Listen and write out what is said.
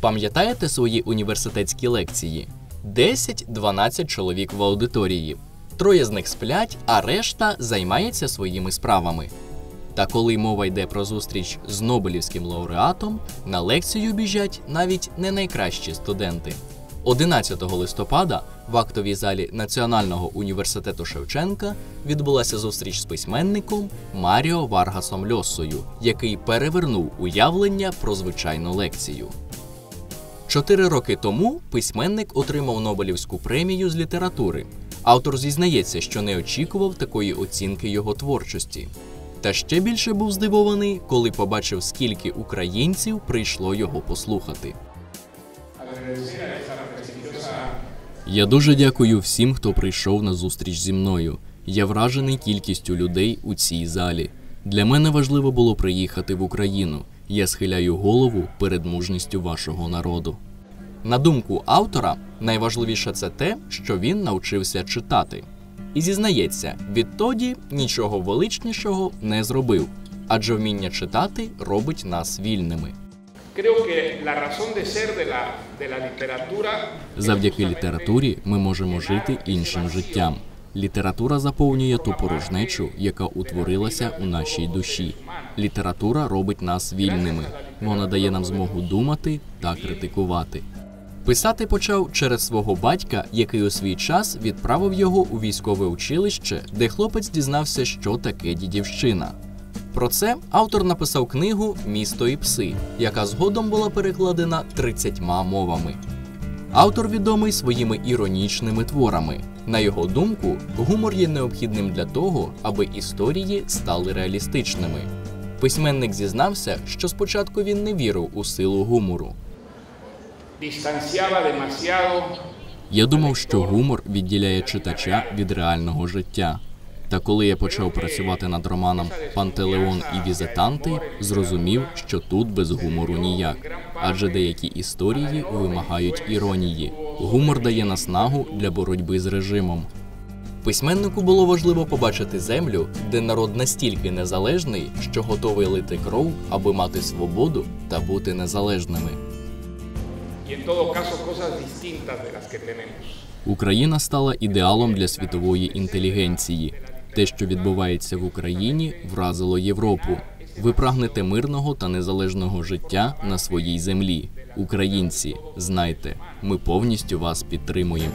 Пам'ятаєте свої університетські лекції? 10-12 чоловік в аудиторії. Троє з них сплять, а решта займається своїми справами. Та коли мова йде про зустріч з Нобелівським лауреатом, на лекцію біжать навіть не найкращі студенти. 11 листопада в актовій залі Національного університету Шевченка відбулася зустріч з письменником Маріо Варгасом Льосою, який перевернув уявлення про звичайну лекцію. Чотири роки тому письменник отримав Нобелівську премію з літератури. Автор зізнається, що не очікував такої оцінки його творчості. Та ще більше був здивований, коли побачив, скільки українців прийшло його послухати. Я дуже дякую всім, хто прийшов на зустріч зі мною. Я вражений кількістю людей у цій залі. Для мене важливо було приїхати в Україну. Я схиляю голову перед мужністю вашого народу. На думку автора, найважливіше це те, що він навчився читати. І зізнається, відтоді нічого величнішого не зробив, адже вміння читати робить нас вільними. Завдяки літературі ми можемо жити іншим життям. Література заповнює ту порожнечу, яка утворилася у нашій душі. Література робить нас вільними. Вона дає нам змогу думати та критикувати. Писати почав через свого батька, який у свій час відправив його у військове училище, де хлопець дізнався, що таке дідівщина. Про це автор написав книгу Місто і пси, яка згодом була перекладена 30 мовами. Автор відомий своїми іронічними творами. На його думку, гумор є необхідним для того, аби історії стали реалістичними. Письменник зізнався, що спочатку він не вірив у силу гумору. Я думав, що гумор відділяє читача від реального життя. Та коли я почав працювати над романом Пантелеон і Візитанти, зрозумів, що тут без гумору ніяк, адже деякі історії вимагають іронії. Гумор дає наснагу для боротьби з режимом. Письменнику було важливо побачити землю, де народ настільки незалежний, що готовий лити кров, аби мати свободу та бути незалежними. Україна стала ідеалом для світової інтелігенції. Те, що відбувається в Україні, вразило Європу. Ви прагнете мирного та незалежного життя на своїй землі. Українці, знайте, ми повністю вас підтримуємо.